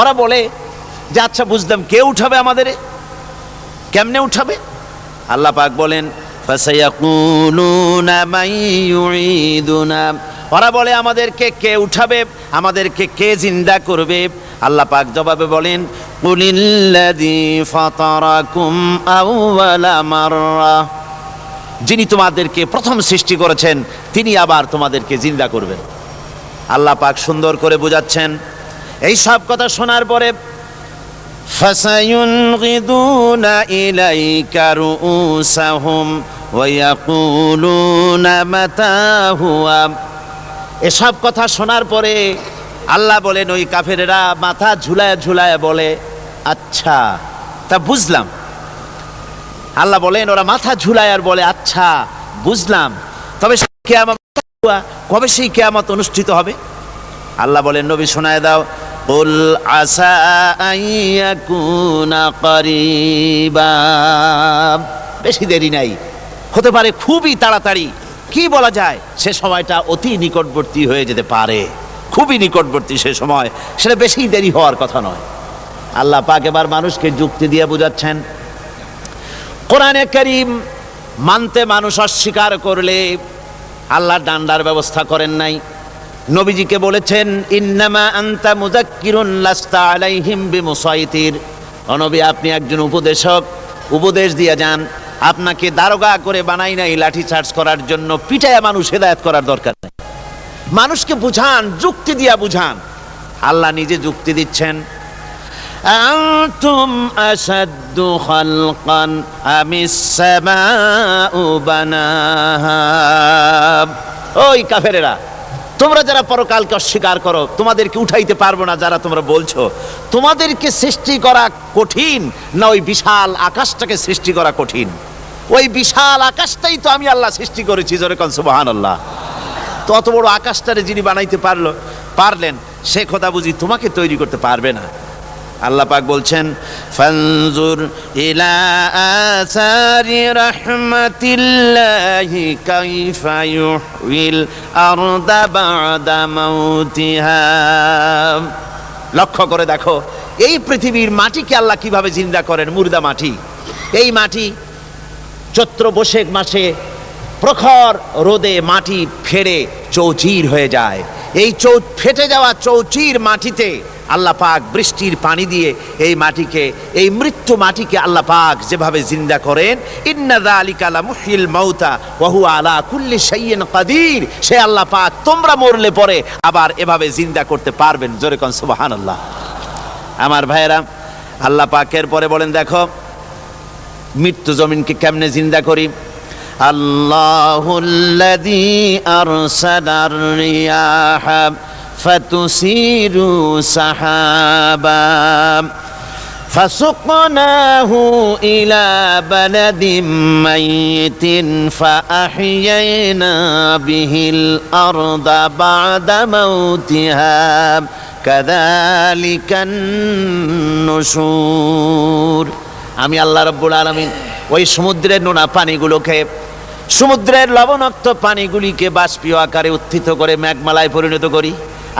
ওরা বলে যে আচ্ছা বুঝলাম, কে উঠাবে আমাদের কেমনে উঠাবে? আল্লাহ পাক বলেন ওরা বলে, আমাদেরকে কে উঠাবে? আমাদেরকে কে জিন্দা করবে? আল্লাহ পাক জবাবে বলেন যিনি তোমাদেরকে প্রথম সৃষ্টি করেছেন, তিনি আবার তোমাদেরকে জিন্দা করবেন। আল্লাহ পাক সুন্দর করে বোঝাচ্ছেন এই সব কথা শোনার পরে فسينغضون إليك رؤوسهم ويقولون متى هو এসব কথা শোনার পরে আল্লাহ বলেন ওই কাফেরেরা মাথা ঝুলায় ঝুলায় বলে আচ্ছা তা বুঝলাম আল্লাহ বলেন ওরা মাথা ঝুলায় আর বলে আচ্ছা বুঝলাম তবে কেয়ামত কবে সেই কেয়ামত অনুষ্ঠিত হবে আল্লাহ বলেন নবী শোনায় দাও কুল আসা আইয়াকুনা করিবা বেশি দেরি নাই। হতে পারে খুবই তাড়াতাড়ি। কি বলা যায়? সে সময়টা অতি নিকটবর্তী হয়ে যেতে পারে। খুবই নিকটবর্তী সে সময়। সেটা বেশি দেরি হওয়ার কথা নয়। আল্লাহ পাক এবার মানুষকে যুক্তি দিয়ে বোঝাচ্ছেন। কোরআনে করিম মানতে মানুষ অস্বীকার করলে আল্লাহ ডান্ডার ব্যবস্থা করেন নাই। নবীজিকে বলেছেন, ইন্নামা আন্তা মুজাক্কিরুন লাস্তা আলাইহিম বিমুসাইতির। অনবী আপনি একজন উপদেশক, উপদেশ দিয়ে যান। আপনাকে দারোগা করে বানাই নাই লাঠি চার্জ করার জন্য পিটায় মানুষ হেদায়ত করার দরকার নেই। মানুষকে বুঝান, যুক্তি দিয়া বুঝান। আল্লাহ নিজে যুক্তি দিচ্ছেন, আন্তুম আসাদ্দু খালকান আমিস ও বানাহা। ওই কাফেরেরা তোমরা যারা পরকালকে অস্বীকার করো, তোমাদেরকে উঠাইতে পারব না যারা তোমরা বলছো। তোমাদেরকে সৃষ্টি করা কঠিন না ওই বিশাল আকাশটাকে সৃষ্টি করা কঠিন? ওই বিশাল আকাশটাই তো আমি আল্লাহ সৃষ্টি করেছি, জোরে কন সুবহান আল্লাহ তো অত বড় আকাশটারে যিনি বানাইতে পারল, পারলেন, সে কথা বুঝি তোমাকে তৈরি করতে পারবে না। আল্লাহ পাক বলছেন, ফানজুর ইলা আসারি রাহমাতিল্লাহি কাইফা ইউহিল আরদা বাদা মাউতিহা। লক্ষ্য করে দেখো, এই পৃথিবীর মাটিকে আল্লাহ কীভাবে জিন্দা করেন? মুর্দা মাটি। এই মাটি চৈত্র বৈশাখ মাসে প্রখর রোদে মাটি ফেড়ে চৌচির হয়ে যায়। এই চৌ, ফেটে যাওয়া চৌচির মাটিতে আল্লাহ পাক বৃষ্টির পানি দিয়ে এই মাটিকে, এই মৃত্যু মাটিকে আল্লাহ পাক যেভাবে জিন্দা করেন ইন্নাদা আলিকালা মুহিল মাউতা ওহু আলা কুল্লি সাইয়েন কাদির। সে আল্লাহ পাক তোমরা মরলে পরে আবার এভাবে জিন্দা করতে পারবেন। জোরে কন, সুবহানাল্লাহ। আমার ভাইয়েরা, আল্লাহ পাকের পরে বলেন, দেখো, মৃত্যু জমিনকে কেমনে জিন্দা করি? আল্লাহুল্লাযী আরসালার রিয়াহা। ফাতুসিরু সাহাবা فسقناه إلى بلد ميت فأحيينا به الأرض بعد موتها كذلك النشور আমি আল্লাহ রব্বুল আলমিন ওই সমুদ্রের নোনা পানিগুলোকে সমুদ্রের লবণাক্ত পানিগুলিকে বাষ্পীয় আকারে উত্থিত করে মেঘমালায় পরিণত করি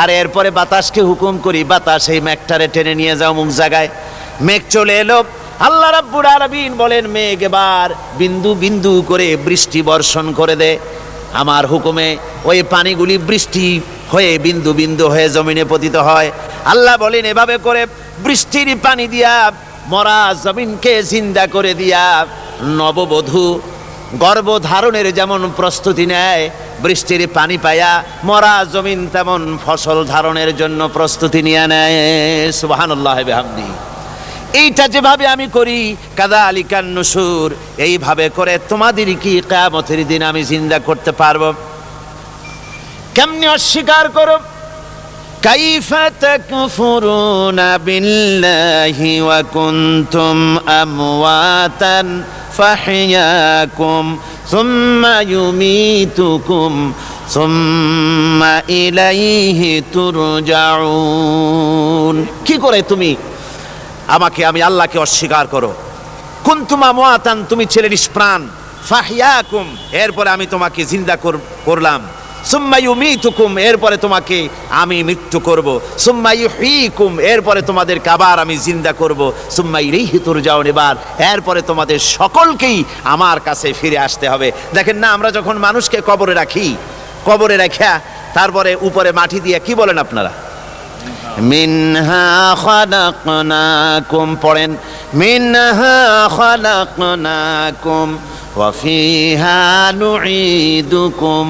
আর এরপরে বাতাসকে হুকুম করি, বাতাস এই মেঘটারে টেনে নিয়ে যাও মুখ জায়গায়। মেঘ চলে এলো। আল্লাহ রাব্বুল আলামিন বলেন, মেঘ এবার বিন্দু বিন্দু করে বৃষ্টি বর্ষণ করে দে। আমার হুকুমে ওই পানিগুলি বৃষ্টি হয়ে বিন্দু বিন্দু হয়ে জমিনে পতিত হয়। আল্লাহ বলেন, এভাবে করে বৃষ্টির পানি দিয়া, মরা জমিনকে জিন্দা করে দিয়া, নববধূ গর্ভধারণের যেমন প্রস্তুতি নেয় বৃষ্টির পানি পায়া মরা জমিন তেমন ফসল ধারণের জন্য প্রস্তুতি নিয়ে নেয় সুবহানাল্লাহ বিহামদি এইটা যেভাবে আমি করি কাদা আলিকান নসুর এইভাবে করে তোমাদের কি কেয়ামতের দিন আমি জিন্দা করতে পারবো কেমনি অস্বীকার করো كيف تكفرون بالله وكنتم أمواتا فحياكم সুম্মা কি করে তুমি? আমাকে, আমি আল্লাহকে অস্বীকার করো। কুন্তুমা মোয়াতান তুমি ছেলে নিষ্প্রাণ ফাহিয়াকুম, এরপরে আমি তোমাকে জিন্দা করলাম। সুম্মায়ুমি তুকুম এরপরে তোমাকে আমি মৃত্যু করব। সুম্মায়ু হিকুম এরপরে তোমাদের কাবার আমি জিন্দা করব। সুম্মাই রিহি তুর যাও এবার এরপরে তোমাদের সকলকেই আমার কাছে ফিরে আসতে হবে। দেখেন না, আমরা যখন মানুষকে কবরে রাখি, কবরে রাখিয়া তারপরে উপরে মাটি দিয়া কি বলেন আপনারা? মিনহা খালাকনাকুম, পড়েন, মিনহা খালাকনাকুম, ওয়া ফিহা নুঈদুকুম।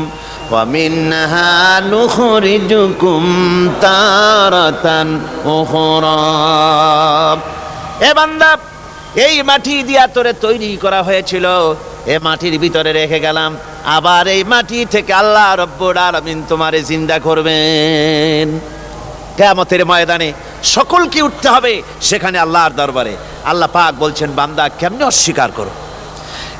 ومنها نخرجكم تارة أخرى এ বান্দা এই মাটি দিয়া তোরে তৈরি করা হয়েছিল এ মাটির ভিতরে রেখে গেলাম আবার এই মাটি থেকে আল্লাহ রব্বুল আলামিন তোমারে জিন্দা করবেন কেয়ামতের ময়দানে সকলকে উঠতে হবে সেখানে আল্লাহর দরবারে আল্লাহ পাক বলছেন বান্দা কেমনে অস্বীকার করো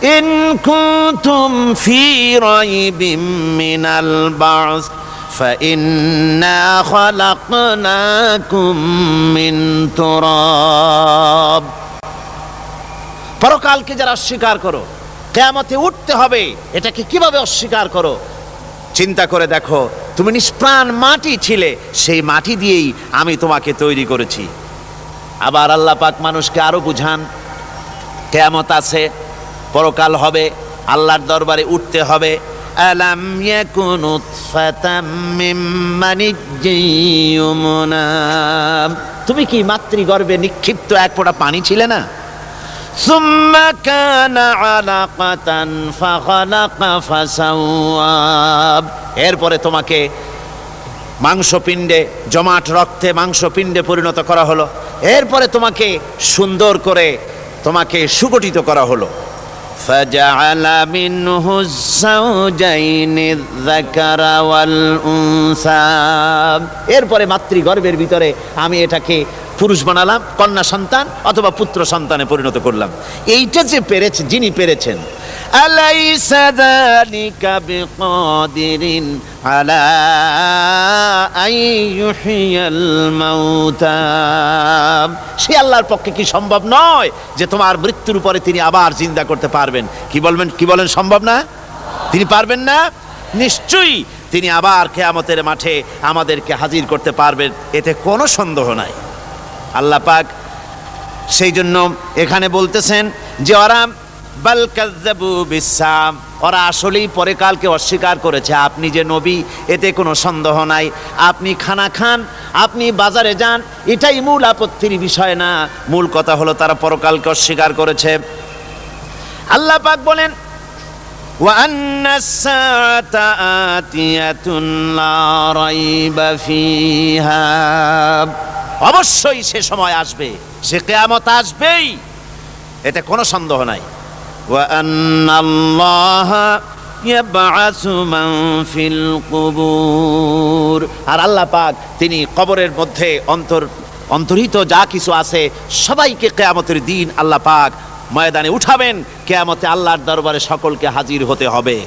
ইন কুনতুম ফি রাইবিম মিনাল বাস فإنا خلقناكم من تراب পরকালকে যারা অস্বীকার করো কেয়ামতে উঠতে হবে এটাকে কিভাবে অস্বীকার করো চিন্তা করে দেখো তুমি নিষ্প্রাণ মাটি ছিলে সেই মাটি দিয়েই আমি তোমাকে তৈরি করেছি আবার আল্লাহ পাক মানুষকে আরো বুঝান কেয়ামত আছে পরকাল হবে আল্লাহর দরবারে উঠতে হবে আলাম ইয়াকুন উতফাতাম মিন মানিজ্জিন ইউমনা। তুমি কি মাতৃগর্ভে নিক্ষিপ্ত এক ফোঁটা পানি ছিলে না ثم كان علقة فخلق فسوى এরপরে তোমাকে মাংসপিণ্ডে জমাট রক্তে মাংসপিণ্ডে পরিণত করা হলো এরপরে তোমাকে সুন্দর করে তোমাকে সুগঠিত করা হলো فجعل منه الزوجين الذكر والأنثى এরপরে মাতৃগর্ভের ভিতরে আমি এটাকে পুরুষ বানালাম, কন্যা সন্তান অথবা পুত্র সন্তানে পরিণত করলাম। এইটা যে পেরেছে যিনি পেরেছেন। সে আল্লাহর পক্ষে কি সম্ভব নয় যে তোমার মৃত্যুর উপরে তিনি আবার জিন্দা করতে পারবেন? কি বলবেন কি বলেন সম্ভব না? তিনি পারবেন না? নিশ্চয়ই তিনি আবার কেয়ামতের মাঠে আমাদেরকে হাজির করতে পারবেন। এতে কোনো সন্দেহ নাই। আল্লাহ পাক সেই জন্য এখানে বলতেছেন যে ওরা বাল কাজ্জাবু বিসাম ওরা আসলেই পরে কালকে অস্বীকার করেছে। আপনি যে নবী, এতে কোনো সন্দেহ নাই। আপনি খানা খান, আপনি বাজারে যান, এটাই মূল আপত্তির বিষয় না। মূল কথা হলো তারা পরকালকে অস্বীকার করেছে। আল্লাহ পাক বলেন وأن الساعة آتية لا ريب فيها অবশ্যই সে সময় আসবে সে কেয়ামত আসবেই এতে কোনো সন্দেহ নাই وأن الله يبعث من في القبور আর আল্লাহ পাক তিনি কবরের মধ্যে অন্তর অন্তর্হিত যা কিছু আছে সবাইকে কেয়ামতের দিন আল্লাহ পাক ময়দানে উঠাবেন কেয়ামতে আল্লাহর দরবারে সকলকে হাজির হতে হবে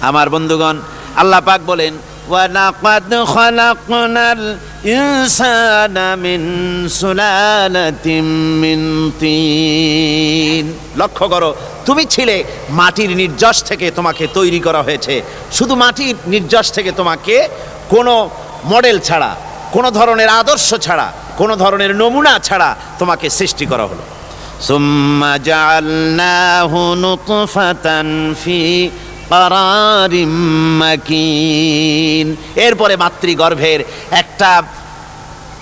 আমার বন্ধুগণ আল্লাহ পাক বলেন وَلَقَدْ خَلَقْنَا الْإِنسَانَ مِنْ سُلَالَةٍ مِنْ طِينٍ লক্ষ্য করো তুমি ছিলে মাটির নির্যাস থেকে তোমাকে তৈরি করা হয়েছে শুধু মাটির নির্যাস থেকে তোমাকে কোনো মডেল ছাড়া কোনো ধরনের আদর্শ ছাড়া কোনো ধরনের নমুনা ছাড়া তোমাকে সৃষ্টি করা হলো ثم جعلناه نطفة في قرار مكين এরপরে মাতৃগর্ভের একটা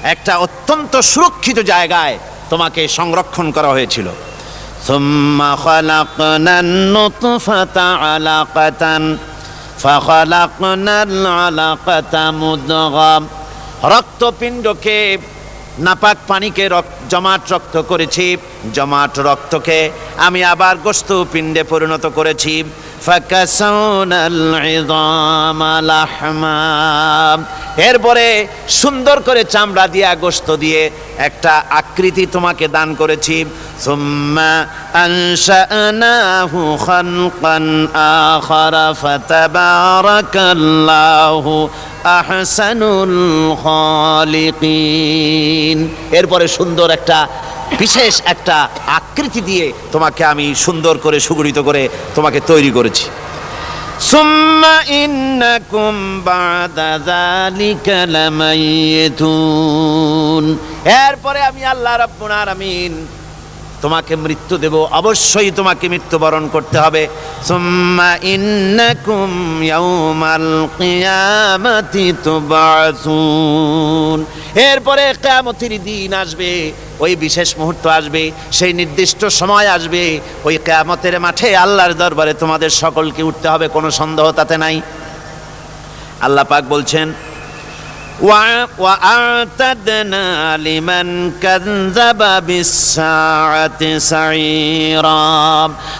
একটা অত্যন্ত সুরক্ষিত জায়গায় তোমাকে সংরক্ষণ করা হয়েছিল ثم خلقنا النطفة علقة فخلقنا العلقة مضغة রক্তপিণ্ডকে নাপাক পানিকে জমাট রক্ত করেছি, জমাট রক্তকে আমি আবার গোস্ত পিণ্ডে পরিণত করেছি। এরপরে সুন্দর করে চামড়া দিয়ে গোস্ত দিয়ে একটা আকৃতি তোমাকে দান করেছি। সুম্মা আহসানুল খালিকিন। এরপরে সুন্দর একটা, বিশেষ একটা আকৃতি দিয়ে তোমাকে আমি সুন্দর করে, সুগঠিত করে তোমাকে তৈরি করেছি। সুম্মা ইন্নাকুম বাদা যালিকা এরপরে আমি আল্লাহ রাব্বুল আলামিন তোমাকে মৃত্যু দেব, অবশ্যই তোমাকে মৃত্যুবরণ করতে হবে। এরপরে কিয়ামতের দিন আসবে, ওই বিশেষ মুহূর্ত আসবে, সেই নির্দিষ্ট সময় আসবে, ওই কিয়ামতের মাঠে আল্লাহর দরবারে তোমাদের সকলকে উঠতে হবে, কোনো সন্দেহ তাতে নাই। আল্লাহ পাক বলছেন وأعتدنا لمن كذب بالساعة سعيرا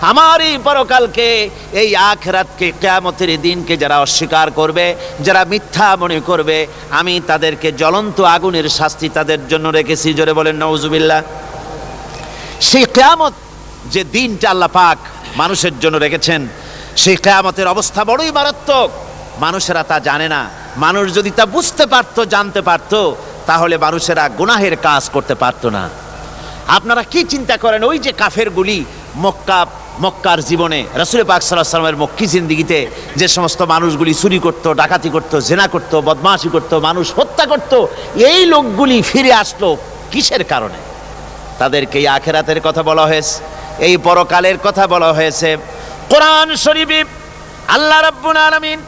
আমার এই পরকালকে এই আখরাতকে কিয়ামতের দিনকে যারা অস্বীকার করবে যারা মিথ্যা মনে করবে আমি তাদেরকে জ্বলন্ত আগুনের শাস্তি তাদের জন্য রেখেছি জোরে বলেন নওজুবিল্লাহ সেই কেয়ামত যে দিনটা আল্লাহ পাক মানুষের জন্য রেখেছেন সেই কেয়ামতের অবস্থা বড়ই মারাত্মক মানুষেরা তা জানে না মানুষ যদি তা বুঝতে পারতো, জানতে পারতো, তাহলে মানুষেরা গুনাহের কাজ করতে পারতো না। আপনারা কি চিন্তা করেন? ওই যে কাফের গুলি মক্কা, মক্কার জীবনে, রসুল পাক সাল্লাহ সাল্লামের মক্কি জিন্দিগিতে যে সমস্ত মানুষগুলি চুরি করত, ডাকাতি করত, জেনা করত, বদমাশি করত, মানুষ হত্যা করত, এই লোকগুলি ফিরে আসলো কিসের কারণে? তাদেরকে এই আখেরাতের কথা বলা হয়েছে, এই পরকালের কথা বলা হয়েছে। কোরআন শরীফ আল্লাহ রাব্বুল আলামিন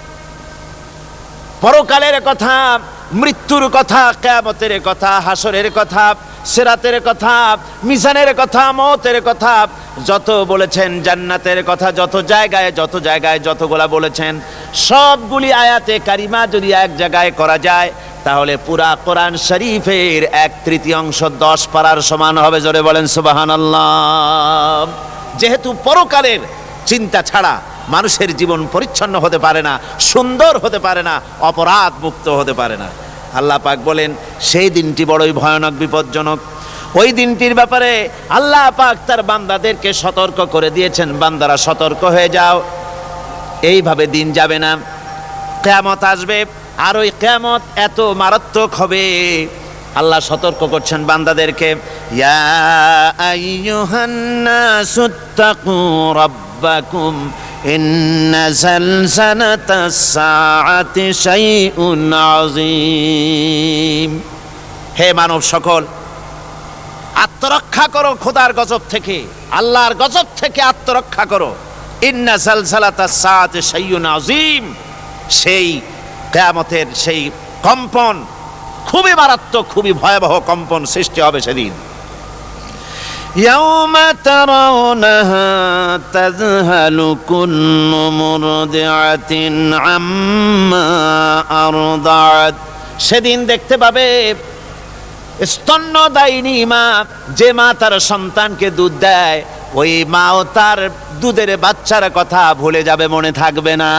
পরকালের কথা, মৃত্যুর কথা, কেয়ামতের কথা, হাসরের কথা, সেরাতের কথা মিশানের কথা, মতের কথা, যত বলেছেন জান্নাতের কথা, যত জায়গায় যত জায়গায় যতগুলা বলেছেন, সবগুলি আয়াতে কারিমা যদি এক জায়গায় করা যায়, তাহলে পুরা কোরআন শরীফের এক তৃতীয়াংশ দশ পারার সমান হবে, জোরে বলেন সুবাহান যেহেতু পরকালের চিন্তা ছাড়া মানুষের জীবন পরিচ্ছন্ন হতে পারে না, সুন্দর হতে পারে না অপরাধ মুক্ত হতে পারে না। আল্লাহ পাক বলেন, সেই দিনটি বড়ই ভয়ানক, বিপজ্জনক। ওই দিনটির ব্যাপারে আল্লাহ পাক তার বান্দাদেরকে সতর্ক করে দিয়েছেন, বান্দারা সতর্ক হয়ে যাও। এইভাবে দিন যাবে না। কেয়ামত আসবে, আর ওই কেয়ামত এত মারাত্মক হবে। আল্লাহ সতর্ক করছেন বান্দাদেরকে, ইয়া আইয়ুহান নাসু, তাকু রাব্বাকুম ইন্না জালজালাতাস সাআতি শাইউন আযীম হে মানব সকল, আত্মরক্ষা করো খোদার গজব থেকে, আল্লাহর গজব থেকে আত্মরক্ষা করো। ইন্না জালজালাতা সাত সাইয়ুন আজিম সেই কেয়ামতের সেই কম্পন খুবই মারাত্মক, খুবই ভয়াবহ কম্পন সৃষ্টি হবে সেদিন। يوم ترونها تذهل كل مرضعة عما أرضعت সেদিন দেখতে পাবে স্তন্যদায়িনী মা যে মা তার সন্তানকে দুধ দেয় ওই মাও তার দুধের বাচ্চার কথা ভুলে যাবে মনে থাকবে না